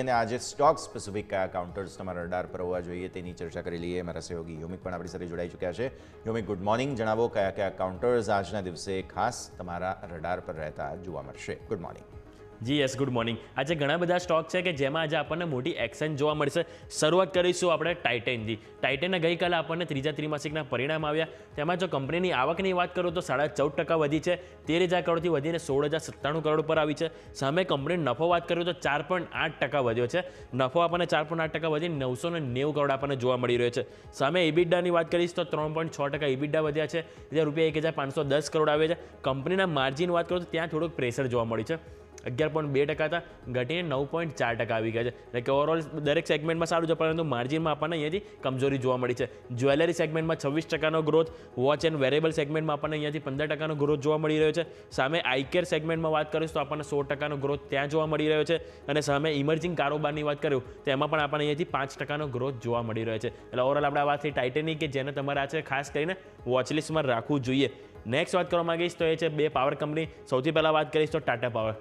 અને આજે stock specific કયા કાઉન્ટર્સ તમારા રડાર પર હોવા જોઈએ, તેની ચર્ચા કરી લઈએ. મારા સહયોગી યોમિક પણ આપણી સાથે જોડાઈ ચૂક્યા છે. યોમિક ગુડ મોર્નિંગ જણાવો કયા કયા કાઉન્ટર્સ આજના દિવસે ખાસ તમારા રડાર પર રહેતા જોવા મળશે. Good morning ji yes good morning આજે ઘણા બધા સ્ટોક છે કે જેમાં આજે આપણને મોટી એક્શન જોવા મળશે. શરૂઆત કરીશું આપણે ટાઇટેનથી ટાઇટેને ગઈકાલે આપણને ત્રીજા ત્રિમાસિકના પરિણામ આવ્યા. તેમાં જો કંપનીની આવકની વાત કરું તો સાડા ચૌદ ટકા વધી છે. તેર હજાર કરોડથી વધીને સોળ હજાર સત્તાણું કરોડ પર આવી છે. સામે કંપનીનો નફો વાત કરું તો ચાર પોઈન્ટ આઠ ટકા વધ્યો છે. નફો આપણને ચાર પોઈન્ટ આઠ ટકા વધીને નવસો ને નેવું કરોડ આપણને જોવા મળી રહ્યો છે. સામે ઇબિડાની વાત કરીશ તો ત્રણ પોઈન્ટ છ ટકા ઇબિડા વધ્યા છે. જે રૂપિયા એક હજાર પાંચસો દસ કરોડ આવે છે. કંપનીના માર્જિન વાત કરું તો ત્યાં થોડુંક પ્રેશર જોવા મળ્યું છે. અગિયાર પોઈન્ટ બે ટકા હતા. ઘટીને નવ પોઈન્ટ ચાર ટકા આવી ગયા છે. એટલે કે ઓવરઓલ દરેક સેગમેન્ટમાં સારું છે, પરંતુ માર્જિનમાં આપણને અહીંયાથી કમજોરી જોવા મળી છે. જ્વેલરી સેગમેન્ટમાં છવ્વીસ ટકાનો ગ્રોથ વોચ એન્ડ વેરેબલ સેગમેન્ટમાં આપણને અહીંયાથી પંદર ટકાનો ગ્રોથ જોવા મળી રહ્યો છે. સામે આઈકેર સેગમેન્ટમાં વાત કરીશ તો આપણને સો ટકાનો ગ્રોથ ત્યાં જોવા મળી રહ્યો છે. અને સામે ઇમર્જિંગ કારોબારની વાત કરું તો એમાં પણ આપણને અહીંયાથી પાંચ ટકાનો ગ્રોથ જોવા મળી રહ્યો છે. એટલે ઓવરઓલ આપણે આ વાત થઈ ટાઇટેનિક કે જેને તમારે આ છે ખાસ કરીને વોચલિસ્ટમાં રાખવું જોઈએ. નેક્સ્ટ વાત કરવા માંગીશ તો એ છે બે પાવર કંપની સૌથી પહેલાં વાત કરીશ તો ટાટા પાવર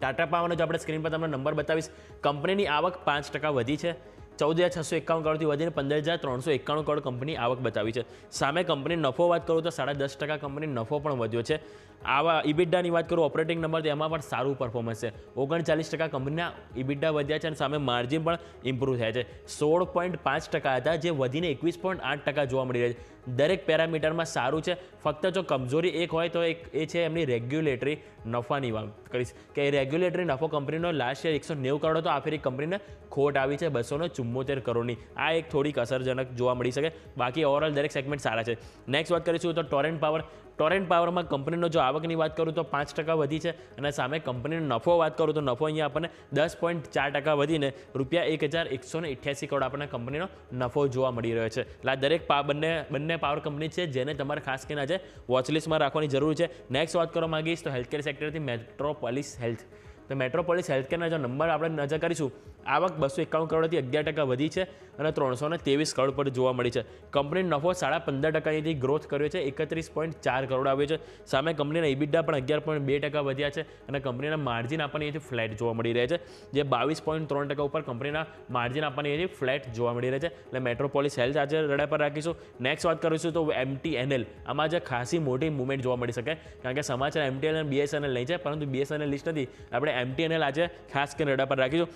ટાટા પાવરનો જો આપણે સ્ક્રીન પર તમને નંબર બતાવીશ. કંપનીની આવક પાંચ ટકા વધી છે. ચૌદ હજાર છસો એકાવન કરોડથી વધીને પંદર હજાર ત્રણસો એકાણું કરોડ કંપની આવક બતાવી છે. સામે કંપની નફો વાત કરું તો સાડા દસ ટકા કંપની નફો પણ વધ્યો છે. આવા ઇબિડાની વાત કરું ઓપરેટિંગ નંબર તેમાં પણ સારું પરફોર્મન્સ છે. ઓગણચાલીસ ટકા કંપનીના ઇબિડા વધ્યા છે અને સામે માર્જિન પણ ઇમ્પ્રૂવ થયા છે. સોળ પોઈન્ટ પાંચ ટકા હતા, જે વધીને એકવીસ પોઈન્ટ આઠ ટકા જોવા મળી રહ્યા છે. દરેક પેરામીટરમાં સારું છે. ફક્ત જો કમજોરી એક હોય તો એક એ છે એમની રેગ્યુલેટરી નફાની વાત કરીશ. કે રેગ્યુલેટરી નફો કંપનીનો લાસ્ટ યર એકસો નેવું કરોડ હતો, આ ફેરી કંપનીને ખોટ આવી છે બસોને ચુમ્મોતેર કરોડની. આ એક થોડીક અસરજનક જોવા મળી શકે. બાકી ઓવરઓલ દરેક સેગમેન્ટ સારા છે. નેક્સ્ટ વાત કરીશું તો ટોરેન્ટ પાવર ટોરેન્ટ પાવરમાં કંપનીનો જો આવકની વાત કરું તો પાંચ ટકા વધી છે અને સામે કંપનીનો નફો વાત કરું તો નફો અહીંયા આપણને દસ પોઈન્ટ ચાર ટકા વધીને રૂપિયા એક હજાર એકસો ને કરોડ આપણને કંપનીનો નફો જોવા મળી રહ્યો છે. એટલે આ દરેક પા બંને બંને પાવર કંપની છે, જેને તમારે ખાસ કરીને આજે વોચલિસ્ટમાં રાખવાની જરૂર છે. નેક્સ્ટ વાત કરવા માંગીશ તો હેલ્થકેર સેક્ટરથી મેટ્રોપોલિસ હેલ્થ તો મેટ્રોપોલિસ હેલ્થકેરના જો નંબર આપણે નજર કરીશું આવક બસો એકાવન કરોડથી અગિયાર ટકા વધી છે અને ત્રણસો ને ત્રેવીસ કરોડ પર જોવા મળી છે. કંપનીનો નફો સાડા પંદર ટકાથી ગ્રોથ કર્યો છે, એકત્રીસ પોઈન્ટ ચાર કરોડ આવ્યો છે. સામે કંપનીના ઇબિડા પણ અગિયાર પોઈન્ટ બે ટકા વધ્યા છે અને કંપનીના માર્જિન આપણને અહીંથી ફ્લેટ જોવા મળી રહે છે. જે બાવીસ પોઈન્ટ ત્રણ ટકા ઉપર કંપનીના માર્જિન આપણને અહીંથી ફ્લેટ જોવા મળી રહે છે. એટલે મેટ્રોપોલિસ હેલ્થ આજે રડા પર રાખીશું. નેક્સ્ટ વાત કરીશું તો એમટીએનએલ આમાં જે ખાસી મોટી મુવમેન્ટ જોવા મળી શકે. કારણ કે સમાચાર એમટીએનએલ બીએસએનએલ નહીં છે, પરંતુ બીએસએનએલ લિસ્ટ નથી. આપણે એમટીએનએલ આજે ખાસ કરીને રડા પર રાખીશું.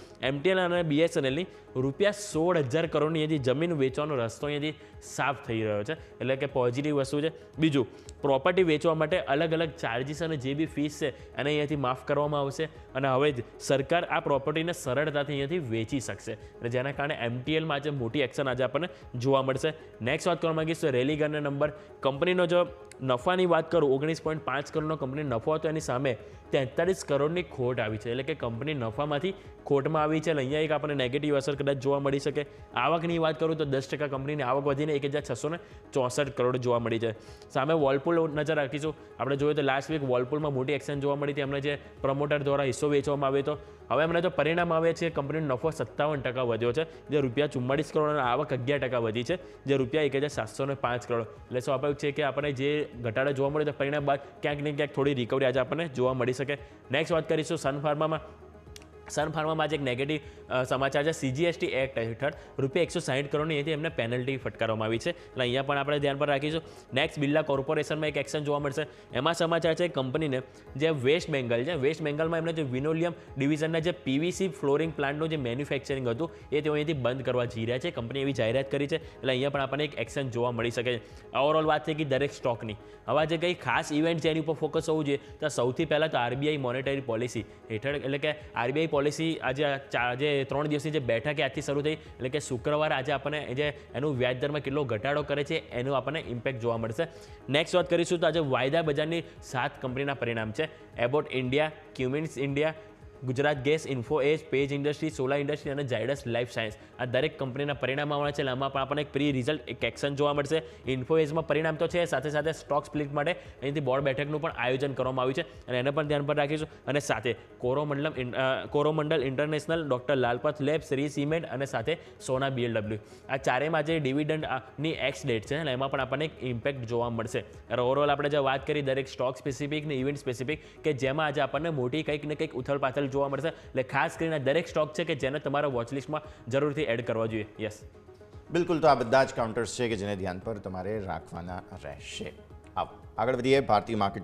એમટીએનએલ અને બીએસએનએલની રૂપિયા સોળ હજાર કરોડની અહીંયાથી જમીન વેચવાનો રસ્તો અહીંયાથી સાફ થઈ રહ્યો છે. એટલે કે પોઝિટિવ વસ્તુ છે. બીજું પ્રોપર્ટી વેચવા માટે અલગ અલગ ચાર્જિસ અને જે બી ફીસ છે, એને અહીંયાથી માફ કરવામાં આવશે અને હવે જ સરકાર આ પ્રોપર્ટીને સરળતાથી અહીંયાથી વેચી શકશે. અને જેના કારણે એમટીએલમાં આજે મોટી એક્શન આજે આપણને જોવા મળશે. નેક્સ્ટ વાત કરવા માગીશ રેલીગનનો નંબર કંપનીનો જો નફાની વાત કરું, ઓગણીસ પોઈન્ટ પાંચ કરોડનો કંપની નફો હતો, એની સામે તેતાળીસ કરોડની ખોટ આવી છે. એટલે કે કંપની નફામાંથી ખોટમાં આવી છે, એટલે અહીંયા એક આપણને નેગેટિવ અસર કદાચ જોવા મળી શકે. આવકની વાત કરું તો દસ ટકા કંપનીની આવક વધીને એક હજાર છસો ચોસઠ કરોડ જોવા મળી છે. સામે વોલપુલ નજર રાખીશું. આપણે જોઈએ તો લાસ્ટ વીક વોલપુલમાં મોટી એક્શન જોવા મળી હતી. એમને જે પ્રમોટર દ્વારા હિસ્સો વેચવામાં આવ્યો હતો. હવે અમને જો પરિણામ આવે છે, કંપનીનો નફો સત્તાવન ટકા વધ્યો છે, જે રૂપિયા ચુમ્માળીસ કરોડ અને આવક અગિયાર ટકા વધી છે, જે રૂપિયા એક હજાર સાતસો પાંચ કરોડ. એટલે સ્વાભાવિક છે કે આપણે જે ઘટાડો જોવા મળ્યો તો પરિણામ બાદ ક્યાંક ને ક્યાંક થોડી રિકવરી આજે આપણને જોવા મળી શકે. નેક્સ્ટ વાત કરીશું સન ફાર્મામાં સન ફાર્મામાં આજે એક નેગેટિવ સમાચાર છે. સીજીએસટી એક્ટ હેઠળ રૂપિયા એકસો સાઠ કરોડની અહીંથી એમને પેનલ્ટી ફટકારવામાં આવી છે. એટલે અહીંયા પણ આપણે ધ્યાન પર રાખીશું. નેક્સ્ટ બિરલા કોર્પોરેશનમાં એક એક્શન જોવા મળશે. એમાં સમાચાર છે, કંપનીને જે વેસ્ટ બેંગલ છે, વેસ્ટ બેંગલમાં એમને જે વિનોલિયમ ડિવિઝનના જે પીવીસી ફ્લોરિંગ પ્લાન્ટનું જે મેન્યુફેક્ચરિંગ હતું, એ તેઓ અહીંથી બંધ કરવા જઈ રહ્યા છે. કંપની એવી જાહેરાત કરી છે. એટલે અહીંયા પણ આપણને એક એક્શન જોવા મળી શકે છે. ઓવરઓલ વાત છે કે દરેક સ્ટોકની હવે જે કંઈ ખાસ ઇવેન્ટ છે, એની ઉપર ફોકસ હોવું જોઈએ. તો સૌથી પહેલાં તો આરબીઆઈ મોનેટરી પોલિસી હેઠળ, એટલે કે આરબીઆઈ પોલિસી આજે આજે ત્રણ દિવસની જે બેઠક આજથી શરૂ થઈ. એટલે કે શુક્રવાર આજે આપણને જે એનું વ્યાજ દરમાં કેટલો ઘટાડો કરે છે એનું આપણને ઇમ્પેક્ટ જોવા મળશે. નેક્સ્ટ વાત કરીશું તો આજે વાયદા બજારની સાત કંપનીના પરિણામ છે. Abbott India Cummins India Gujarat Gas Info Edge Page industry solar industry અને ઝાયડસ લાઈફ સાયન્સ. આ દરેક કંપનીના પરિણામ આવવાના છે આમાં પણ આપણને એક પ્રી રિઝલ્ટ એક એક્શન જોવા મળશે. ઇન્ફો એજમાં પરિણામ તો છે, સાથે સાથે સ્ટોક સ્પ્લિટ માટે અહીંથી બોર્ડ બેઠકનું પણ આયોજન કરવામાં આવ્યું છે અને એને પણ ધ્યાન પર રાખીશું. અને સાથે કોરોમંડલમ Coromandel International doctor Lalpath lab, Shree cement અને સાથે સોના બીએલડબ્લ્યુ આ ચારેયમાં જે ડિવિડન્ડની એક્સ ડેટ છે અને એમાં પણ આપણને એક ઇમ્પેક્ટ જોવા મળશે. અને ઓવરઓલ આપણે જે વાત કરી દરેક સ્ટોક સ્પેસિફિક ને ઇવેન્ટ સ્પેસિફિક કે જેમાં આજે આપણને મોટી કંઈક ને કંઈક ઉથલપાથલ જોવા મળશે. એટલે ખાસ કરીને દરેક સ્ટોક છે કે જેને તમારા વોચલિસ્ટમાં જરૂરથી એડ કરવા જોઈએ. યસ બિલકુલ, તો આ બધા જ કાઉન્ટર્સ છે કે જેને ધ્યાન પર તમારે રાખવાના રહેશે. આગળ વધીએ. ભારતીય માર્કેટ